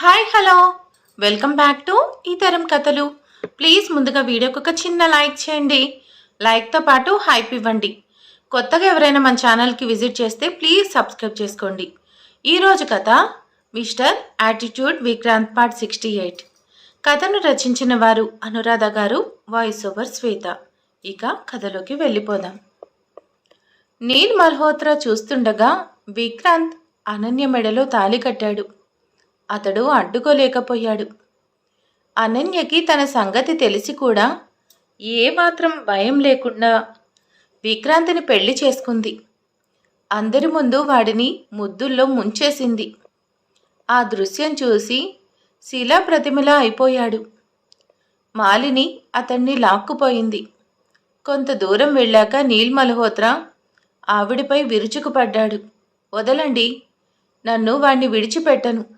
Hi hello. Welcome back to ఈ తరం కథలు. ప్లీజ్ ముందుగా వీడియోకి ఒక చిన్న లైక్ చేయండి. లైక్తో పాటు హైప్ ఇవ్వండి. కొత్తగా ఎవరైనా మన ఛానల్కి విజిట్ చేస్తే ప్లీజ్ సబ్స్క్రైబ్ చేసుకోండి. ఈరోజు కథ mister attitude Vikrant part sixty eight. కథను రచించిన వారు అనురాధ గారు వాయిస్ ఓవర్ శ్వేత. ఇక కథలోకి వెళ్ళిపోదాం. నీల్ మల్హోత్రా చూస్తుండగా విక్రాంత్ అనన్య మెడలో తాళి కట్టాడు. అతడు అడ్డుకోలేకపోయాడు. అనన్యకి తన సంగతి తెలిసి కూడా ఏమాత్రం భయం లేకుండా విక్రాంతిని పెళ్ళి చేసుకుంది. అందరి ముందు వాడిని ముద్దుల్లో ముంచేసింది. ఆ దృశ్యం చూసి శిలా ప్రతిమలా అయిపోయాడు. మాలిని అతన్ని లాక్కుపోయింది. కొంత దూరం వెళ్ళాక నీల్ మల్హోత్రా ఆవిడిపై విరుచుకుపడ్డాడు. వదలండి నన్ను వాణ్ణి విడిచిపెట్టను.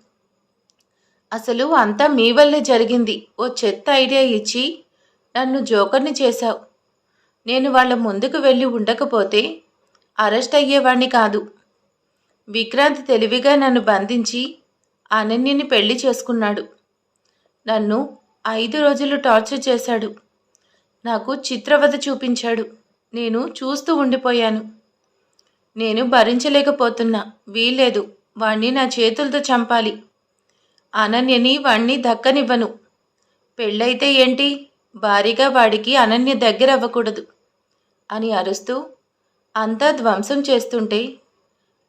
అసలు అంతా మీ వల్లే జరిగింది. ఓ చెత్త ఐడియా ఇచ్చి నన్ను జోకర్ని చేశావు. నేను వాళ్ళ ముందుకు వెళ్ళి ఉండకపోతే అరెస్ట్ అయ్యేవాణ్ణి కాదు. విక్రాంత్ తెలివిగా నన్ను బంధించి అనన్యని పెళ్ళి చేసుకున్నాడు. నన్ను ఐదు రోజులు టార్చర్ చేశాడు. నాకు చిత్రవధ చూపించాడు. నేను చూస్తూ ఉండిపోయాను. నేను భరించలేకపోతున్నా. వీల్లేదు. వాణ్ణి నా చేతులతో చంపాలి. అనన్యని వాణ్ణి దక్కనివ్వను. పెళ్ళైతే ఏంటి? భారీగా వాడికి అనన్య దగ్గర అవ్వకూడదు అని అరుస్తూ అంతా ధ్వంసం చేస్తుంటే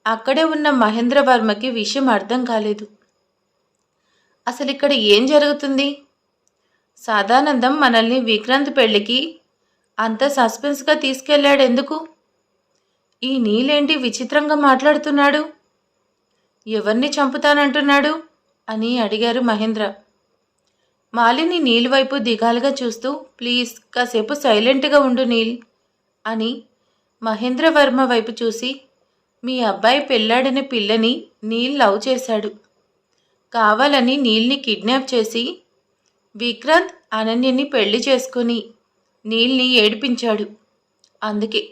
అక్కడే ఉన్న మహేంద్రవర్మకి విషయం అర్థం కాలేదు. అసలు ఇక్కడ ఏం జరుగుతుంది? సాదానందం మనల్ని విక్రాంత్ పెళ్ళికి అంత సస్పెన్స్గా తీసుకెళ్ళాడు ఎందుకు ఈ నీలేంటి విచిత్రంగా మాట్లాడుతున్నాడు? ఎవరిని చంపుతానంటున్నాడు? అని అడిగారు మహేంద్ర. మాలిని నీల్ వైపు దిగాలుగా చూస్తూ ప్లీజ్ కాసేపు సైలెంట్గా ఉండు నీల్ అని మహేంద్ర వర్మ వైపు చూసి మీ అబ్బాయి పెళ్ళాడిన పిల్లని నీల్ లవ్ చేశాడు. కావాలని నీల్ని కిడ్నాప్ చేసి విక్రాంత్ అనన్యని పెళ్ళి చేసుకుని నీల్ని ఏడిపించాడు. అందుకే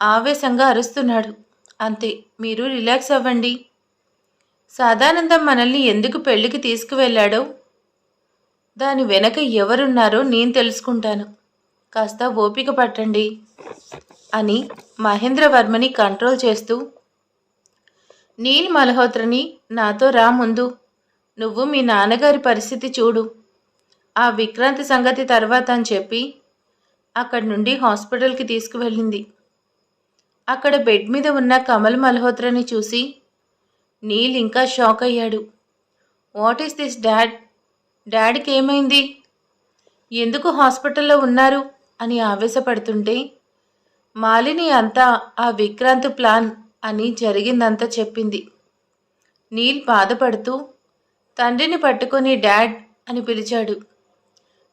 ఆవేశంగా అరుస్తున్నాడు. అంతే మీరు రిలాక్స్ అవ్వండి. సాదానందం మనల్ని ఎందుకు పెళ్ళికి తీసుకువెళ్ళాడో? దాని వెనక ఎవరున్నారో నేను తెలుసుకుంటాను. కాస్త ఓపిక పట్టండి అని మహేంద్రవర్మని కంట్రోల్ చేస్తూ నీల్ మల్హోత్రని నాతో రా ముందు. నువ్వు మీ నాన్నగారి పరిస్థితి చూడు. ఆ విక్రాంతి సంగతి తర్వాత అని చెప్పి అక్కడి నుండి హాస్పిటల్కి తీసుకువెళ్ళింది. అక్కడ బెడ్ మీద ఉన్న కమల్ మల్హోత్రని చూసి నీల్ ఇంకా షాక్ అయ్యాడు. What is this dad? డాడీకి ఏమైంది? ఎందుకు హాస్పిటల్లో ఉన్నారు? అని ఆవేశపడుతుంటే మాలిని అంతా ఆ విక్రాంత్ ప్లాన్ అని జరిగిందంతా చెప్పింది. నీల్ బాధపడుతూ తండ్రిని పట్టుకొని డాడ్ అని పిలిచాడు.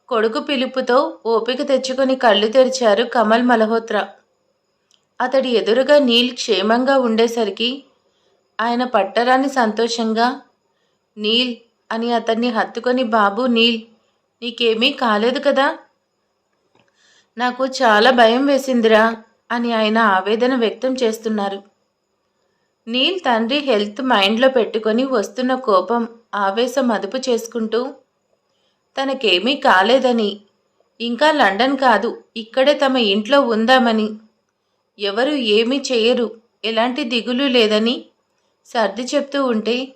కొడుకు పిలుపుతో ఓపిక తెచ్చుకొని కళ్ళు తెరిచారు కమల్ మల్హోత్రా. అతడి ఎదురుగా నీల్ క్షేమంగా ఉండేసరికి ఆయన పట్టరాని సంతోషంగా నీల్ అని అతన్ని హత్తుకొని బాబు నీల్ నీకేమీ కాలేదు కదా? నాకు చాలా భయం వేసిందిరా అని ఆయన ఆవేదన వ్యక్తం చేస్తున్నారు. నీల్ తండ్రి హెల్త్ మైండ్లో పెట్టుకొని వస్తున్న కోపం ఆవేశం అదుపు చేసుకుంటూ తనకేమీ కాలేదని ఇంకా లండన్ కాదు ఇక్కడే తమ ఇంట్లో ఉందామని ఎవరు ఏమీ చేయరు ఎలాంటి దిగులు లేదని సర్ది చెప్తూ ఉంటే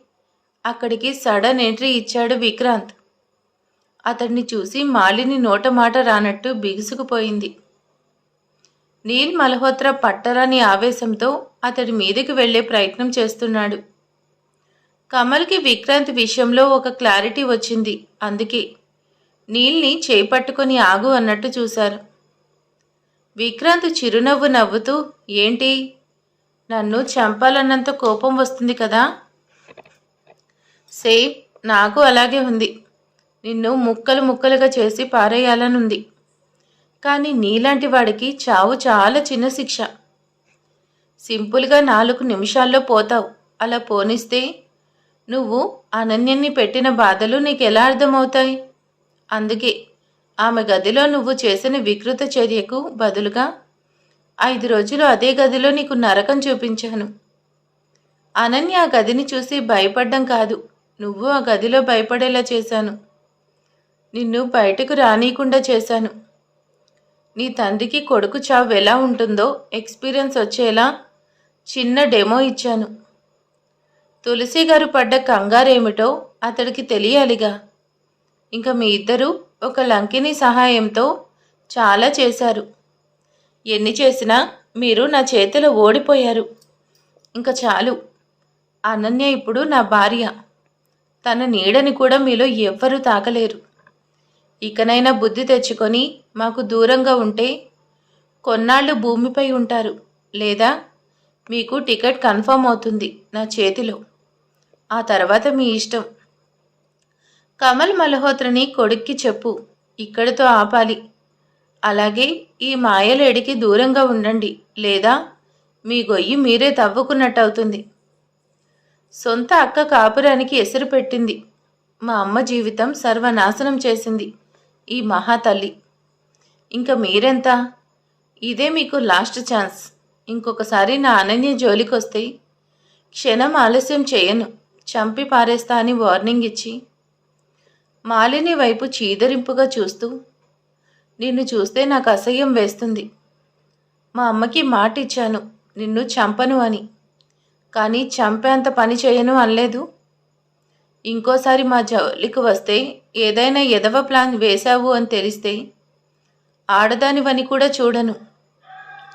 అక్కడికి సడన్ ఎంట్రీ ఇచ్చాడు విక్రాంత్. అతన్ని చూసి మాలిని నోట మాట రానట్టు బిగుసుకుపోయింది. నీల్ మల్హోత్రా పట్టరాని ఆవేశంతో అతడి మీదకి వెళ్ళే ప్రయత్నం చేస్తున్నాడు. కమల్కి విక్రాంత్ విషయంలో ఒక క్లారిటీ వచ్చింది. అందుకే నీల్ని చేపట్టుకొని ఆగు అన్నట్టు చూశారు. విక్రాంత్ చిరునవ్వు నవ్వుతూ ఏంటి? నన్ను చంపాలన్నంత కోపం వస్తుంది కదా? సేమ్ నాకు అలాగే ఉంది. నిన్ను ముక్కలు ముక్కలుగా చేసి పారేయాలనుంది. కానీ నీలాంటి వాడికి చావు చాలా చిన్న శిక్ష. సింపుల్గా నాలుగు నిమిషాల్లో పోతావు. అలా పోనిస్తే నువ్వు అనన్యని పెట్టిన బాధలు నీకు ఎలా అర్థమవుతాయి? అందుకే ఆమె గదిలో నువ్వు చేసిన వికృత చర్యకు బదులుగా ఐదు రోజులు అదే గదిలో నీకు నరకం చూపించాను. అనన్య ఆ గదిని చూసి భయపడ్డం కాదు. నువ్వు ఆ గదిలో భయపడేలా చేశాను. నిన్ను బయటకు రానీయకుండా చేశాను. నీ తండ్రికి కొడుకు చావు ఎలా ఉంటుందో ఎక్స్పీరియన్స్ వచ్చేలా చిన్న డెమో ఇచ్చాను. తులసి గారు పడ్డ కంగారేమిటో అతడికి తెలియాలిగా. ఇంకా మీ ఇద్దరు ఒక లంకిని సహాయంతో చాలా చేశారు. ఎన్ని చేసినా మీరు నా చేతిలో ఓడిపోయారు. ఇంకా చాలు. అనన్య ఇప్పుడు నా భార్య. తన నీడని కూడా మీలో ఎవ్వరూ తాకలేరు. ఇకనైనా బుద్ధి తెచ్చుకొని మాకు దూరంగా ఉంటే కొన్నాళ్ళు భూమిపై ఉంటారు. లేదా మీకు టికెట్ కన్ఫర్మ్ అవుతుంది నా చేతిలో. ఆ తర్వాత మీ ఇష్టం. కమల్ మల్హోత్రని కొడుక్కి చెప్పు. ఇక్కడితో ఆపాలి. అలాగే ఈ మాయలేడికి దూరంగా ఉండండి లేదా మీ గొయ్యి మీరే తవ్వుకున్నట్టు అవుతుంది సొంత అక్క కాపురానికి ఎసురు పెట్టింది. మా అమ్మ జీవితం సర్వనాశనం చేసింది ఈ మహాతల్లి ఇంకా మీరెంత? ఇదే మీకు లాస్ట్ ఛాన్స్. ఇంకొకసారి నా అనన్య జోలికొస్తే క్షణం ఆలస్యం చేయను చంపి పారేస్తా అని వార్నింగ్ ఇచ్చి మాలిని వైపు చీదరింపుగా చూస్తూ నిన్ను చూస్తే నాకు అసహ్యం వేస్తుంది. మా అమ్మకి మాట ఇచ్చాను నిన్ను చంపను అని. కానీ చంపేంత పని చేయను అనలేదు. ఇంకోసారి మా జౌలికి వస్తే ఏదైనా ఎదవ ప్లాన్ వేశావు అని తెలిస్తే ఆడదానివని కూడా చూడను.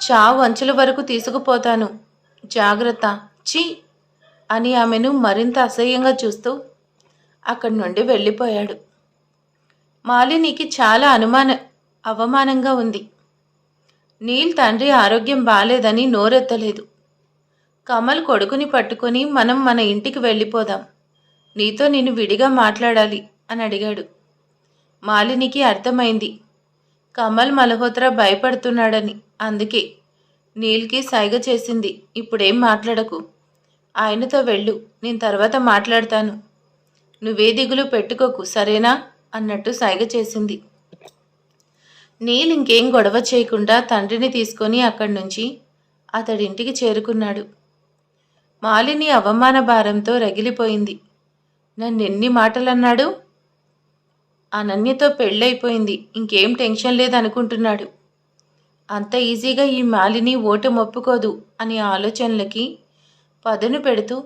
చావు అంచుల వరకు తీసుకుపోతాను. జాగ్రత్త. చి అని ఆమెను మరింత అసహ్యంగా చూస్తూ అక్కడి నుండి వెళ్ళిపోయాడు. మాలినికి చాలా అనుమాన అవమానంగా ఉంది. నీల్ తండ్రి ఆరోగ్యం బాలేదని నోరెత్తలేదు. కమల్ కొడుకుని పట్టుకొని మనం మన ఇంటికి వెళ్ళిపోదాం. నీతో నేను విడిగా మాట్లాడాలి అని అడిగాడు. మాలినికి అర్థమైంది. కమల్ మల్హోత్రా భయపడుతున్నాడని అందుకే నీల్కి సైగ చేసింది. ఇప్పుడేం మాట్లాడకు. ఆయనతో వెళ్ళు. నేను తర్వాత మాట్లాడతాను. నువ్వే దిగులు పెట్టుకోకు సరేనా? అన్నట్టు సైగ చేసింది. నీల్ ఇంకేం గొడవ చేయకుండా తండ్రిని తీసుకొని అక్కడి నుంచి అతడింటికి చేరుకున్నాడు. మాలిని అవమాన భారంతో రగిలిపోయింది. నన్నెన్ని మాటలన్నాడు? అనన్యతో పెళ్ళైపోయింది. ఇంకేం టెన్షన్ లేదనుకుంటున్నాడు. అంత ఈజీగా ఈ మాలిని ఓటు మొప్పుకోదు అనే ఆలోచనలకి పదును పెడుతూ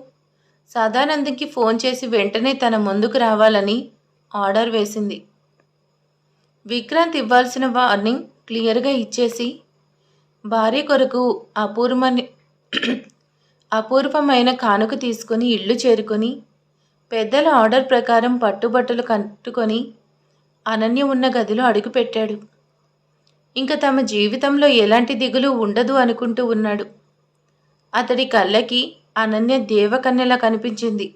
సదానందంకి ఫోన్ చేసి వెంటనే తన ముందుకు రావాలని ఆర్డర్ వేసింది. విక్రాంత్ ఇవ్వాల్సిన వార్నింగ్ క్లియర్గా ఇచ్చేసి భార్య కొరకు అపూర్వమని అపూర్వమైన కానుక తీసుకొని ఇల్లు చేరుకొని పెద్దల ఆర్డర్ ప్రకారం పట్టుబట్టలు కట్టుకొని అనన్య ఉన్న గదిలో అడుగుపెట్టాడు. ఇంకా తమ జీవితంలో ఎలాంటి దిగులు ఉండదు అనుకుంటూ ఉన్నాడు. అతడి కళ్ళకి అనన్య దేవకన్యలా కనిపించింది.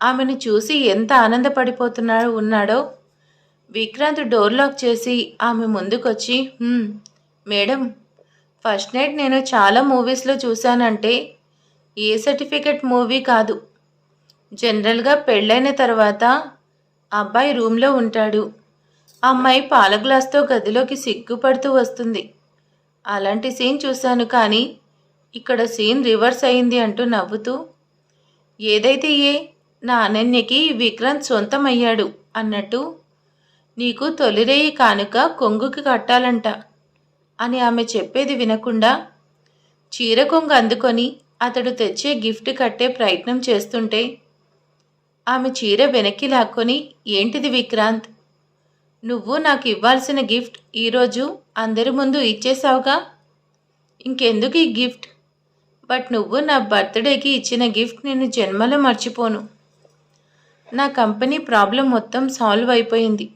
ఆమెను చూసి ఎంత ఆనందపడిపోతున్నాడో ఉన్నాడో విక్రాంత్ డోర్ లాక్ చేసి ఆమె ముందుకొచ్చి మేడం ఫస్ట్ నైట్ నేను చాలా మూవీస్లో చూశానంటే ఏ సర్టిఫికెట్ మూవీ కాదు. జనరల్గా పెళ్ళైన తర్వాత అబ్బాయి రూమ్లో ఉంటాడు. అమ్మాయి పాల గ్లాస్తో గదిలోకి సిగ్గుపడుతూ వస్తుంది. అలాంటి సీన్ చూశాను కానీ ఇక్కడ సీన్ రివర్స్ అయింది అంటూ నవ్వుతూ ఏదైతే ఏ నా అనన్యకి విక్రాంత్ సొంతమయ్యాడు అన్నట్టు నీకు తొలిరేయి కానుక కొంగుకి కట్టాలంట అని ఆమె చెప్పేది వినకుండా చీర కొంగు అందుకొని అతడు తెచ్చే గిఫ్ట్ కట్టే ప్రయత్నం చేస్తుంటే ఆమె చీర వెనక్కి లాక్కొని ఏంటిది విక్రాంత్? నువ్వు నాకు ఇవ్వాల్సిన గిఫ్ట్ ఈరోజు అందరి ముందు ఇచ్చేసావుగా ఇంకెందుకు ఈ గిఫ్ట్? బట్ నువ్వు నా బర్త్డేకి ఇచ్చిన గిఫ్ట్ నేను జన్మలో మర్చిపోను. నా కంపెనీ ప్రాబ్లం మొత్తం సాల్వ్ అయిపోయింది.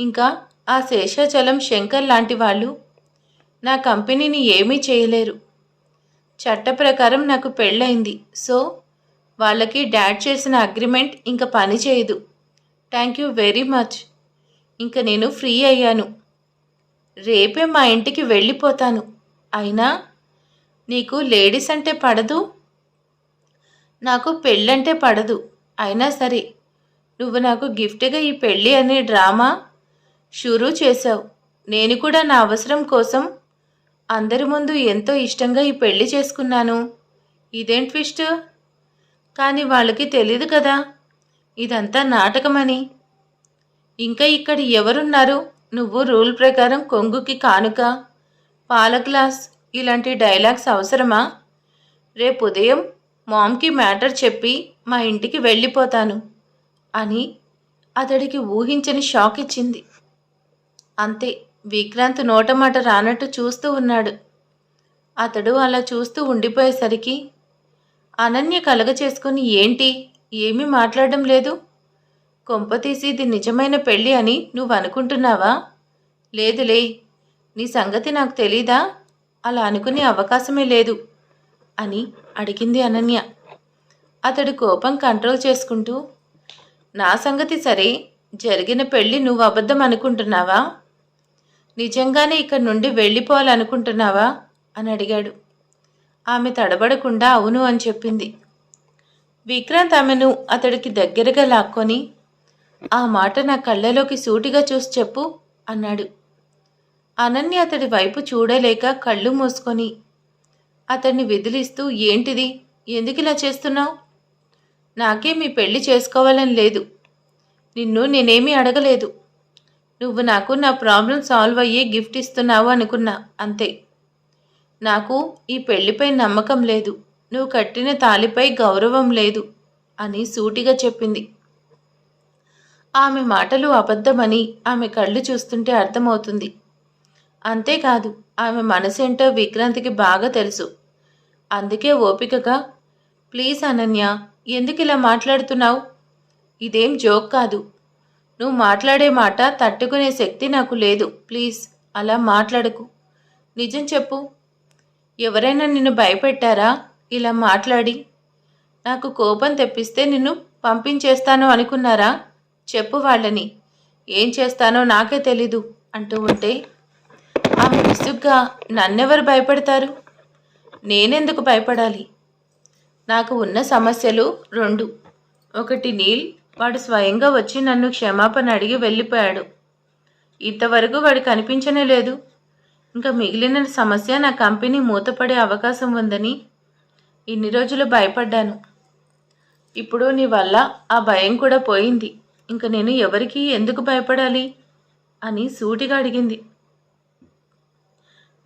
ఇంకా ఆ శేషాచలం శంకర్ లాంటి వాళ్ళు నా కంపెనీని ఏమీ చేయలేరు. చట్ట ప్రకారం నాకు పెళ్ళైంది సో వాళ్ళకి డాడ్ చేసిన అగ్రిమెంట్ ఇంకా పని చేయదు. Thank you very much. ఇంకా నేను ఫ్రీ అయ్యాను. రేపే మా ఇంటికి వెళ్ళిపోతాను. అయినా నీకు లేడీస్ అంటే పడదు? నాకు పెళ్ళంటే పడదు. అయినా సరే నువ్వు నాకు గిఫ్ట్గా ఈ పెళ్ళి అనే డ్రామా షురూ చేశావు. నేను కూడా నా అవసరం కోసం అందరి ముందు ఎంతో ఇష్టంగా ఈ పెళ్ళి చేసుకున్నాను. ఇదేం ట్విస్ట్? కానీ వాళ్ళకి తెలీదు కదా. ఇదంతా నాటకమని. ఇంకా ఇక్కడ ఎవరున్నారు? నువ్వు రూల్ ప్రకారం కొంగుకి కానుక పాల గ్లాస్ ఇలాంటి డైలాగ్స్ అవసరమా? రేపు ఉదయం మామ్కి మ్యాటర్ చెప్పి మా ఇంటికి వెళ్ళిపోతాను అని అతడికి ఊహించని షాక్ ఇచ్చింది. అంతే. విక్రాంత్ నోటమాట రానట్టు చూస్తూ ఉన్నాడు. అతడు అలా చూస్తూ ఉండిపోయేసరికి అనన్య కలగ చేసుకుని ఏంటి? ఏమీ మాట్లాడడం లేదు? కొంపతీసి ఇది నిజమైన పెళ్ళి అని నువ్వు అనుకుంటున్నావా లేదులే. నీ సంగతి నాకు తెలీదా? అలా అనుకునే అవకాశమే లేదు అని అడిగింది అనన్య. అతడు కోపం కంట్రోల్ చేసుకుంటూ నా సంగతి సరే. జరిగిన పెళ్ళి నువ్వు అబద్ధం అనుకుంటున్నావా? నిజంగానే ఇక్కడి నుండి వెళ్ళిపోవాలనుకుంటున్నావా? అని అడిగాడు. ఆమె తడబడకుండా అవును అని చెప్పింది. విక్రాంత్ ఆమెను అతడికి దగ్గరగా లాక్కొని ఆ మాట నా కళ్ళలోకి సూటిగా చూసి చెప్పు అన్నాడు. అనన్య అతడి వైపు చూడలేక కళ్ళు మూసుకొని అతన్ని విదిలిస్తూ ఏంటిది? ఎందుకు ఇలా చేస్తున్నావు? నాకే మీ పెళ్ళి చేసుకోవాలని లేదు. నిన్ను నేనేమీ అడగలేదు. నువ్వు నాకు నా ప్రాబ్లం సాల్వ్ అయ్యే గిఫ్ట్ ఇస్తున్నావు అనుకున్నా అంతే. నాకు ఈ పెళ్ళిపై నమ్మకం లేదు. నువ్వు కట్టిన తాలిపై గౌరవం లేదు అని సూటిగా చెప్పింది. ఆమె మాటలు అబద్ధమని ఆమె కళ్ళు చూస్తుంటే అర్థమవుతుంది. అంతేకాదు ఆమె మనసేంటో విక్రాంతికి బాగా తెలుసు. అందుకే ఓపికగా ప్లీజ్ అనన్య ఎందుకు ఇలా మాట్లాడుతున్నావు? ఇదేం జోక్ కాదు. నువ్వు మాట్లాడే మాట తట్టుకునే శక్తి నాకు లేదు. ప్లీజ్ అలా మాట్లాడకు. నిజం చెప్పు. ఎవరైనా నిన్ను భయపెట్టారా? ఇలా మాట్లాడి. నాకు కోపం తెప్పిస్తే నిన్ను పంపించేస్తాను అనుకున్నారా? చెప్పు వాళ్ళని. ఏం చేస్తానో నాకే తెలీదు అంటూ ఉంటే ఆమె విసుగ్గా నన్నెవరు భయపడతారు? నేనెందుకు భయపడాలి? నాకు ఉన్న సమస్యలు రెండు. ఒకటి నీల్ వాడు స్వయంగా వచ్చి నన్ను క్షమాపణ అడిగి వెళ్ళిపోయాడు. ఇంతవరకు వాడు కనిపించనే లేదు. ఇంకా మిగిలిన సమస్య నా కంపెనీ మూతపడే అవకాశం ఉందని ఇన్ని రోజులు భయపడ్డాను. ఇప్పుడు నీ వల్ల ఆ భయం కూడా పోయింది. ఇంక నేను ఎవరికి ఎందుకు భయపడాలి అని సూటిగా అడిగింది.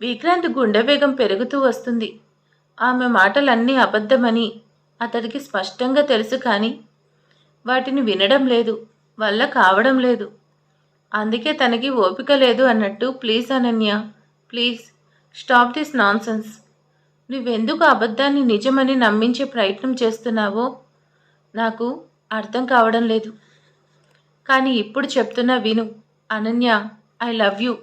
విక్రాంత్ గుండె వేగం పెరుగుతూ వస్తుంది. ఆమె మాటలన్నీ అబద్ధమని అతడికి స్పష్టంగా తెలుసు కానీ వాటిని వినడం లేదు వల్ల కావడం లేదు. అందుకే తనకి ఓపిక లేదు అన్నట్టు please Ananya please stop this nonsense. నువ్వెందుకు అబద్ధాన్ని నిజమని నమ్మించే ప్రయత్నం చేస్తున్నావో నాకు అర్థం కావడం లేదు. కానీ ఇప్పుడు చెప్తున్నా విను అనన్య ఐ లవ్ యూ.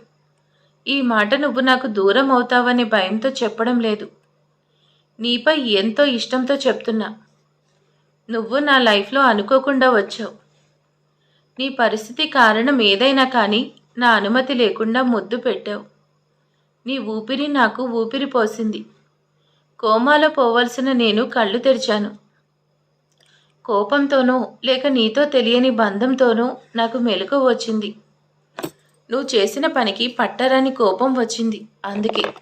ఈ మాట నువ్వు నాకు దూరం అవుతావనే భయంతో చెప్పడం లేదు. నీపై ఎంతో ఇష్టంతో చెప్తున్నా. నువ్వు నా లైఫ్లో అనుకోకుండా వచ్చావు. నీ పరిస్థితి కారణం ఏదైనా కానీ నా అనుమతి లేకుండా ముద్దు పెట్టావు. నీ ఊపిరి నాకు ఊపిరి పోసింది. కోమాలో పోవలసిన నేను కళ్ళు తెరిచాను. కోపంతోనో లేక నీతో తెలియని బంధంతోనో నాకు మెలకు వచ్చింది. నువ్వు చేసిన పనికి పట్టరాని కోపం వచ్చింది. అందుకే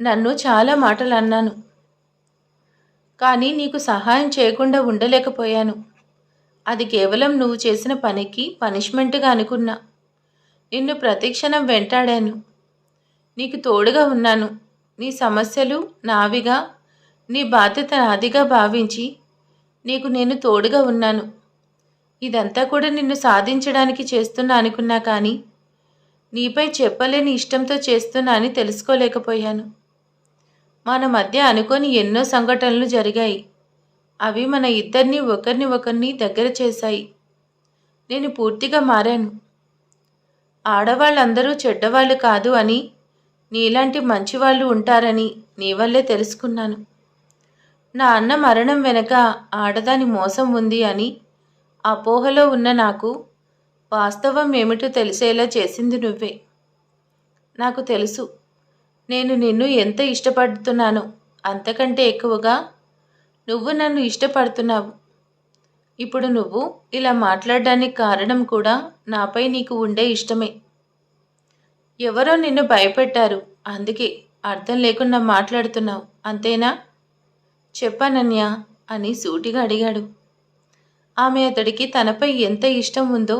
నన్ను చాలా మాటలు అన్నాను. కానీ నీకు సహాయం చేయకుండా ఉండలేకపోయాను. అది కేవలం నువ్వు చేసిన పనికి పనిష్మెంట్గా అనుకున్నా. నిన్ను ప్రతిక్షణం వెంటాడాను. నీకు తోడుగా ఉన్నాను. నీ సమస్యలు నావిగా నీ బాధ్యత నాదిగా భావించి నీకు నేను తోడుగా ఉన్నాను. ఇదంతా కూడా నిన్ను సాధించడానికి చేస్తున్నా అనుకున్నా కానీ నీపై చెప్పలేని ఇష్టంతో చేస్తున్నా అని తెలుసుకోలేకపోయాను. మన మధ్య అనుకోని ఎన్నో సంఘటనలు జరిగాయి. అవి మన ఇద్దరిని ఒకరిని ఒకరిని దగ్గర చేశాయి. నేను పూర్తిగా మారాను. ఆడవాళ్ళందరూ చెడ్డవాళ్ళు కాదు అని నీలాంటి మంచివాళ్ళు ఉంటారని నీ వల్లే తెలుసుకున్నాను. నా అన్న మరణం వెనక ఆడదాని మోసం ఉంది అని అపోహలో ఉన్న నాకు వాస్తవం ఏమిటో తెలిసేలా చేసింది నువ్వే. నాకు తెలుసు. నేను నిన్ను ఎంత ఇష్టపడుతున్నానో? అంతకంటే ఎక్కువగా నువ్వు నన్ను ఇష్టపడుతున్నావు. ఇప్పుడు నువ్వు ఇలా మాట్లాడడానికి కారణం కూడా నాపై నీకు ఉండే ఇష్టమే. ఎవరో నిన్ను భయపెట్టారు. అందుకే అర్థం లేకుండా మాట్లాడుతున్నావు. అంతేనా? చెప్పానన్య అని సూటిగా అడిగాడు. ఆమె అతడికి తనపై ఎంత ఇష్టం ఉందో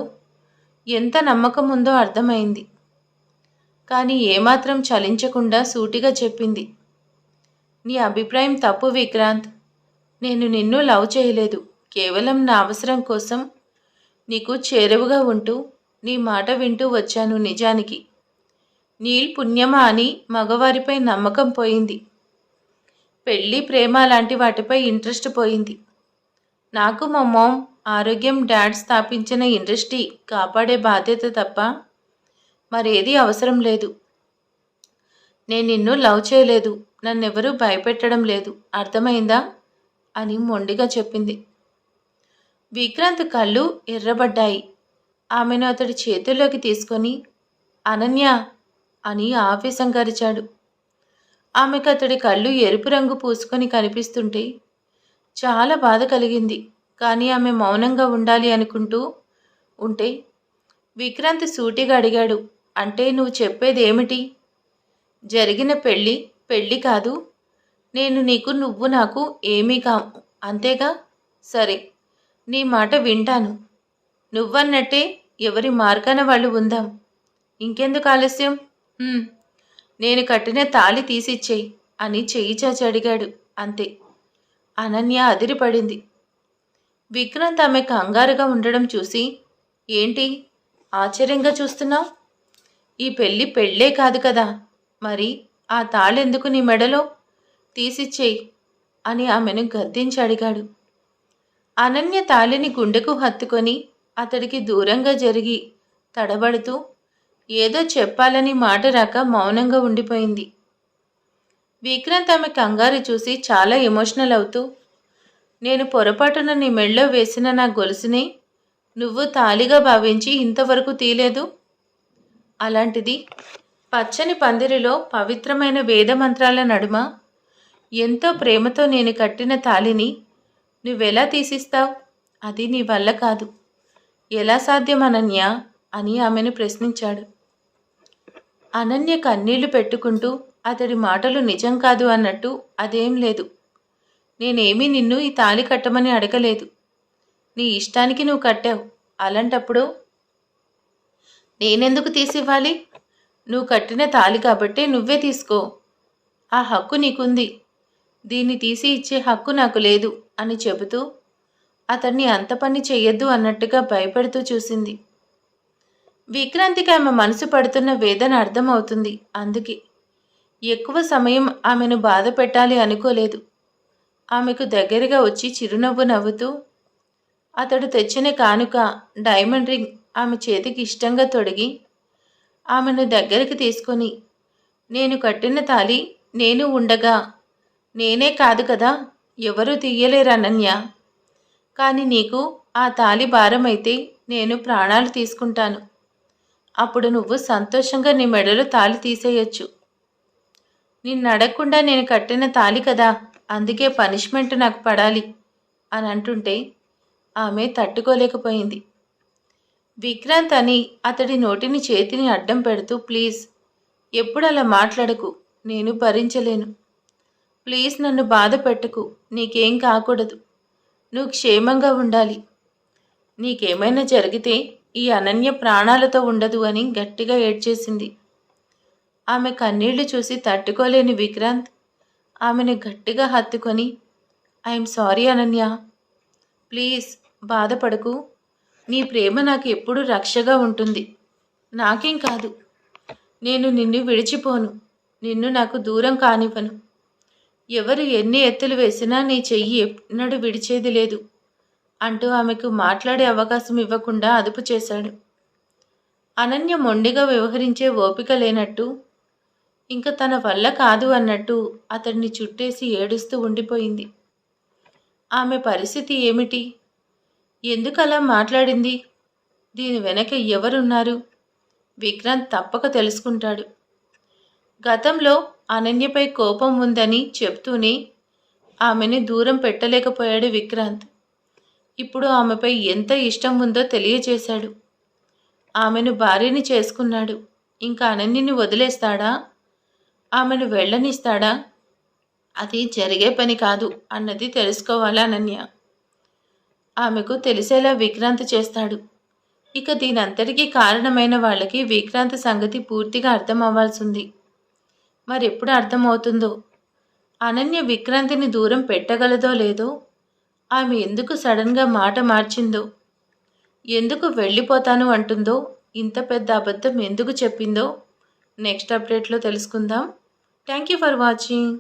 ఎంత నమ్మకం ఉందో అర్థమైంది. కానీ ఏమాత్రం చలించకుండా సూటిగా చెప్పింది. నీ అభిప్రాయం తప్పు విక్రాంత్. నేను నిన్ను లవ్ చేయలేదు. కేవలం నా అవసరం కోసం నీకు చేరువుగా ఉంటూ నీ మాట వింటూ వచ్చాను నిజానికి. నీల్ పుణ్యమా అని మగవారిపై నమ్మకం పోయింది. పెళ్ళి ప్రేమ లాంటి వాటిపై ఇంట్రెస్ట్ పోయింది. నాకు మా మామ్ ఆరోగ్యం డాడ్ స్థాపించిన ఇండస్ట్రీ కాపాడే బాధ్యత తప్ప మరేది అవసరం లేదు. నేను నిన్ను లవ్ చేయలేదు. నన్నెవరూ భయపెట్టడం లేదు. అర్థమైందా? అని మొండిగా చెప్పింది. విక్రాంత్ కళ్ళు ఎర్రబడ్డాయి. ఆమెను అతడి చేతుల్లోకి తీసుకొని అనన్య అని ఆవేశం గరిచాడు. ఆమెకు అతడి కళ్ళు ఎరుపు రంగు పూసుకొని కనిపిస్తుంటే చాలా బాధ కలిగింది. కానీ ఆమె మౌనంగా ఉండాలి అనుకుంటూ ఉంటే విక్రాంత్ సూటిగా అడిగాడు. అంటే నువ్వు చెప్పేది ఏమిటి? జరిగిన పెళ్ళి పెళ్ళి కాదు. నేను నీకు నువ్వు నాకు ఏమీ కా అంతేగా? సరే నీ మాట వింటాను. నువ్వన్నట్టే ఎవరి మార్గాన వాళ్ళు ఉందాం. ఇంకెందుకు ఆలస్యం? నేను కట్టిన తాళి తీసిచ్చేయి అని చెయ్యి చాచి అడిగాడు. అంతే. అనన్య అదిరిపడింది. విక్రాంత్ ఆమె కంగారుగా ఉండడం చూసి ఏంటి? ఆశ్చర్యంగా చూస్తున్నావు? ఈ పెళ్ళి పెళ్ళే కాదు కదా. మరి ఆ తాళెందుకు నీ మెడలో? తీసిచ్చేయి అని ఆమెను గద్దించి అడిగాడు. అనన్య తాళిని గుండెకు హత్తుకొని అతడికి దూరంగా జరిగి తడబడుతూ ఏదో చెప్పాలని మాట రాక మౌనంగా ఉండిపోయింది. విక్రాంత్ ఆమె కంగారు చూసి చాలా ఎమోషనల్ అవుతూ నేను పొరపాటున నీ మెళ్ళో వేసిన నా గొలుసుని నువ్వు తాలిగా భావించి ఇంతవరకు తీలేదు? అలాంటిది పచ్చని పందిరిలో పవిత్రమైన వేదమంత్రాల నడుమ ఎంతో ప్రేమతో నేను కట్టిన తాళిని నువ్వెలా తీసిస్తావు? అది నీ వల్ల కాదు. ఎలా సాధ్యం అనన్య అని ఆమెను ప్రశ్నించాడు. అనన్య కన్నీళ్ళు పెట్టుకుంటూ అతడి మాటలు నిజం కాదు అన్నట్టు అదేం లేదు. నేనేమీ నిన్ను ఈ తాళి కట్టమని అడగలేదు. నీ ఇష్టానికి నువ్వు కట్టావు. అలాంటప్పుడు నేనెందుకు తీసివ్వాలి? నువ్వు కట్టిన తాళి కాబట్టే నువ్వే తీసుకో. ఆ హక్కు నీకుంది. దీన్ని తీసి ఇచ్చే హక్కు నాకు లేదు అని చెబుతూ అతన్ని అంత పని చెయ్యొద్దు అన్నట్టుగా భయపెడుతూ చూసింది. విక్రాంతికి ఆమె మనసు పడుతున్న వేదన అర్థమవుతుంది అందుకే. ఎక్కువ సమయం ఆమెను బాధ పెట్టాలి అనుకోలేదు. ఆమెకు దగ్గరగా వచ్చి చిరునవ్వు నవ్వుతూ అతడు తెచ్చిన కానుక డైమండ్ రింగ్ ఆమె చేతికి ఇష్టంగా తొడిగి ఆమెను దగ్గరికి తీసుకొని నేను కట్టిన తాలి నేను ఉండగా నేనే కాదు కదా ఎవరూ తీయలేరు అనన్య. కానీ నీకు ఆ తాలి భారమైతే నేను ప్రాణాలు తీసుకుంటాను. అప్పుడు నువ్వు సంతోషంగా నీ మెడలో తాలి తీసేయొచ్చు. నిన్ను అడగకుండా నేను కట్టిన తాలి కదా అందుకే పనిష్మెంట్ నాకు పడాలి అని అంటుంటే ఆమె తట్టుకోలేకపోయింది. విక్రాంత్ అని అతడి నోటిని చేతిని అడ్డం పెడుతూ ప్లీజ్ ఎప్పుడు అలా మాట్లాడకు నేను భరించలేను. ప్లీజ్ నన్ను బాధ పెట్టకు నీకేం కాకూడదు. నువ్వు క్షేమంగా ఉండాలి. నీకేమైనా జరిగితే ఈ అనన్య ప్రాణాలతో ఉండదు అని గట్టిగా ఏడ్చేసింది. ఆమె కన్నీళ్ళు చూసి తట్టుకోలేని విక్రాంత్ ఆమెను గట్టిగా హత్తుకొని ఐఎమ్ సారీ అనన్య. ప్లీజ్ బాధపడకు నీ ప్రేమ నాకు ఎప్పుడూ రక్షగా ఉంటుంది. నాకేం కాదు. నేను నిన్ను విడిచిపోను. నిన్ను నాకు దూరం కానివ్వను. ఎవరు ఎన్ని ఎత్తులు వేసినా నీ చెయ్యి ఎన్నడూ విడిచేది లేదు. అంటూ ఆమెకు మాట్లాడే అవకాశం ఇవ్వకుండా అదుపు చేశాడు. అనన్య మొండిగా వ్యవహరించే ఓపిక లేనట్టు ఇంకా తన వల్ల కాదు అన్నట్టు అతడిని చుట్టేసి ఏడుస్తూ ఉండిపోయింది. ఆమె పరిస్థితి ఏమిటి? ఎందుకు అలా మాట్లాడింది? దీని వెనక ఎవరున్నారు? విక్రాంత్ తప్పక తెలుసుకుంటాడు. గతంలో అనన్యపై కోపం ఉందని చెప్తూనే ఆమెని దూరం పెట్టలేకపోయాడు విక్రాంత్. ఇప్పుడు ఆమెపై ఎంత ఇష్టం ఉందో తెలియచేశాడు. ఆమెను భార్యని చేసుకున్నాడు. ఇంకా అనన్యని వదిలేస్తాడా? ఆమెను వెళ్ళనిస్తాడా? అది జరిగే పని కాదు అన్నది తెలుసుకోవాలి అనన్య? ఆమెకు తెలిసేలా విక్రాంతి చేస్తాడు. ఇక దీనంతటికీ కారణమైన వాళ్ళకి విక్రాంతి సంగతి పూర్తిగా అర్థం అవ్వాల్సింది మరెప్పుడు అర్థమవుతుందో? అనన్య విక్రాంతిని దూరం పెట్టగలదో లేదో? ఆమె ఎందుకు సడన్గా మాట మార్చిందో? ఎందుకు వెళ్ళిపోతాను అంటుందో? ఇంత పెద్ద అబద్ధం ఎందుకు చెప్పిందో? నెక్స్ట్ అప్డేట్లో తెలుసుకుందాం. Thank you for watching.